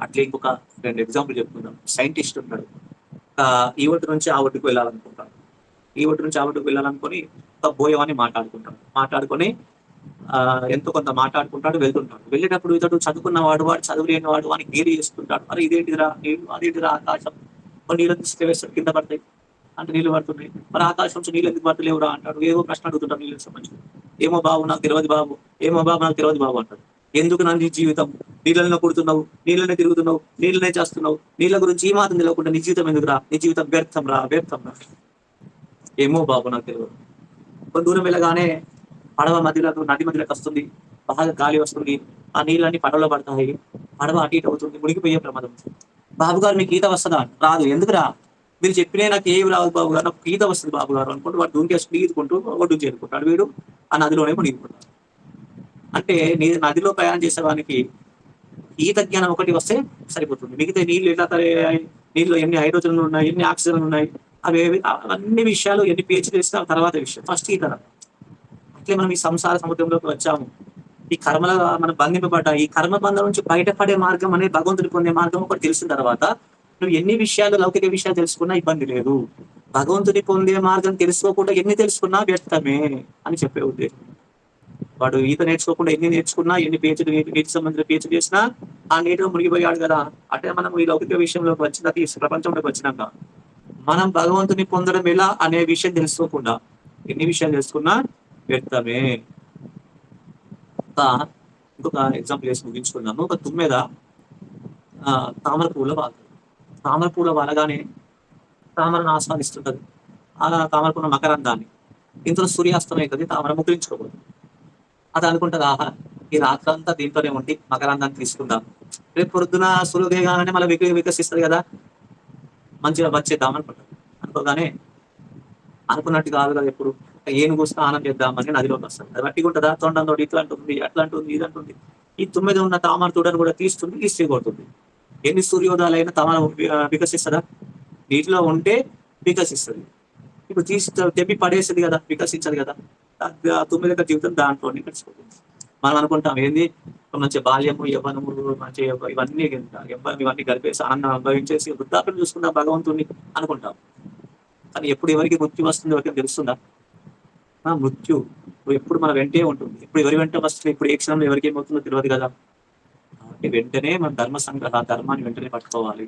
అట్లే ఇంకొక రెండు ఎగ్జాంపుల్ చెప్పుకుందాం. సైంటిస్ట్ ఉన్నాడు ఆ, ఈ ఒడ్డు నుంచి ఆ ఒడ్డుకు వెళ్ళాలనుకుంటాడు ఈ ఒడ్డు నుంచి ఆ ఒడ్డుకు వెళ్ళాలనుకొని ఒక బోయం మాట్లాడుకుంటాడు మాట్లాడుకొని ఆ, ఎంతో కొంత మాట్లాడుకుంటాడు వెళ్తుంటాడు. వెళ్ళేటప్పుడు ఇతడు చదువుకున్న వాడు చదువు లేని వాడు అని గేలి చేస్తుంటాడు మరి ఇదేంటిదిరా? నీళ్ళు అదేంటిరా ఆకాశం? నీళ్ళు తీసుకు కింద పడతాయి. అంటే నీళ్ళు పడుతున్నాయి. మరి ఆకాశం నుంచి నీళ్ళు ఎందుకు పడతలేవురా అంటాడు. ఏవో ప్రశ్న అడుగుతుంటాడు నీళ్ళకి సంబంధించి. ఏమో బాబు నాకు తెలియదు బాబు. ఏమో బాబు నాకు తెలియదు బాబు అంటాడు. ఎందుకు నా నీ జీవితం? నీళ్ళలో కొడుతున్నావు నీళ్ళనే తిరుగుతున్నావు నీళ్ళనే చేస్తున్నావు. నీళ్ళ గురించి ఈ మాత్రం తెలియకుండా నీ జీవితం ఎందుకురా? నీ జీవితం వ్యర్థం రా వ్యర్థం రా ఏమో బాబు నాకు తెలియదు. కొంత దూరం వెళ్ళగానే పడవ మధ్యలో నది మధ్యలోకి వస్తుంది. బాగా గాలి వస్తుంది. ఆ నీళ్ళన్నీ పడవలో పడతాయి. పడవ అటు ఇటు అవుతుంది. మునిగిపోయే ప్రమాదం. బాబు గారు మీకు ఈత వస్తుందా? రాదు. ఎందుకురా? మీరు చెప్పినే నాకు ఏమి రాదు బాబు గారు. నాకు ఈత వస్తుంది బాబు గారు అనుకుంటూ వాడు దూంకేసుకుని ఈదుకుంటూ ఒడ్డు చేరుకుంటాడు వీడు. ఆ నదిలోనే మునిగిపోతాడు. అంటే నీ నదిలో ప్రయాణం చేసేవానికి ఈత జ్ఞానం ఒకటి వస్తే సరిపోతుంది. మిగతా నీళ్ళు ఎట్లా తయారయ్యాయి నీళ్ళు ఎన్ని హైడ్రోజన్లు ఉన్నాయి ఎన్ని ఆక్సిజన్లు ఉన్నాయి అవి ఏవి- అవన్నీ విషయాలు ఎన్ని పిహెచ్ చేసిన తర్వాత విషయం. ఫస్ట్ ఈత. అట్లే మనం ఈ సంసార సముద్రంలోకి వచ్చాము. ఈ కర్మల మనం బంధింపబడ్డ. ఈ కర్మ బంధం నుంచి బయటపడే మార్గం అనేది భగవంతుడు పొందే మార్గం ఒకటి తెలిసిన తర్వాత నువ్వు ఎన్ని విషయాలు లౌకిక విషయాలు తెలుసుకున్నా ఇబ్బంది లేదు. భగవంతుని పొందే మార్గం తెలుసుకోకుండా ఎన్ని తెలుసుకున్నా వ్యర్థమే అని చెప్పే ఉద్దేశం. వాడు ఈత నేర్చుకోకుండా ఎన్ని నేర్చుకున్నా ఎన్ని పిహెచ్డి నీటి సంబంధించిన పిహెచ్డి చేసినా ఆ నీటిలో మునిగిపోయాడు కదా. అంటే మనం ఈ లౌకిక విషయంలోకి వచ్చిన ఈ ప్రపంచంలోకి వచ్చినాక మనం భగవంతుని పొందడం ఎలా అనే విషయం తెలుసుకోకుండా ఎన్ని విషయాలు తెలుసుకున్నా వ్యర్థమే ఇంకొక ఎగ్జాంపుల్ చేసి ముగించుకున్నాము ఒక తుమ్మెద ఆ, తామర పూల వాలి. తామర పూల వాలగానే తామరను ఆస్వాదిస్తుంటది. అలా తామర పూల మకరందాన్ని. ఇంతలో సూర్యాస్తమయం అవుతుంది తామర ముగ్గురించుకోకూడదు అది అనుకుంటుంది ఆహా ఈ రాత్రంతా దీంతోనే ఉండి మకరాంతాన్ని తీసుకుందాం. రేపు పొద్దున సూర్యోదయగానే మళ్ళీ విక వికసిస్తుంది కదా మంచిగా వచ్చేద్దాం అనుకుంటాం అనుకోగానే అనుకున్నట్టు కాదు కదా ఎప్పుడు ఏనుగు స్నానం చేద్దామని నదిలోకి వస్తాను అది వట్టిగా ఉంటుందా? తొండంతో ఇట్లా అంటుంది అట్లా అంటుంది ఇది అంటుంది ఈ తొమ్మిది ఉన్న తామర తూడను కూడా తీస్తుంది తీసి కొడుతుంది. ఎన్ని సూర్యోదయాలైనా తామర వికసిస్తుందా? నీటిలో ఉంటే వికసిస్తుంది. ఇప్పుడు తీసి తెప్పి పడేస్తుంది కదా వికసించదు కదా. తొమ్మిది యొక్క జీవితం దాంట్లోనే గడిచిపోతుంది. మనం అనుకుంటాం ఏంది? మంచి బాల్యము యవ్వనము మంచి ఇవన్నీ ఇవన్నీ గడిపేసి ఆనందం అనుభవించేసి వృద్ధాప్యం చూసుకుందాం భగవంతుని అనుకుంటాం. కానీ ఎప్పుడు ఎవరికి మృత్యు వస్తుందో ఎవరికి తెలుస్తుందా? ఆ మృత్యు ఎప్పుడు మన వెంటే ఉంటుంది. ఇప్పుడు ఎవరి వెంట వస్తుంది? ఇప్పుడు ఏ క్షణంలో ఎవరికి ఏమవుతుందో తెలియదు కదా. కాబట్టి వెంటనే మన ధర్మ సంగ్రహ ధర్మాన్ని వెంటనే పట్టుకోవాలి.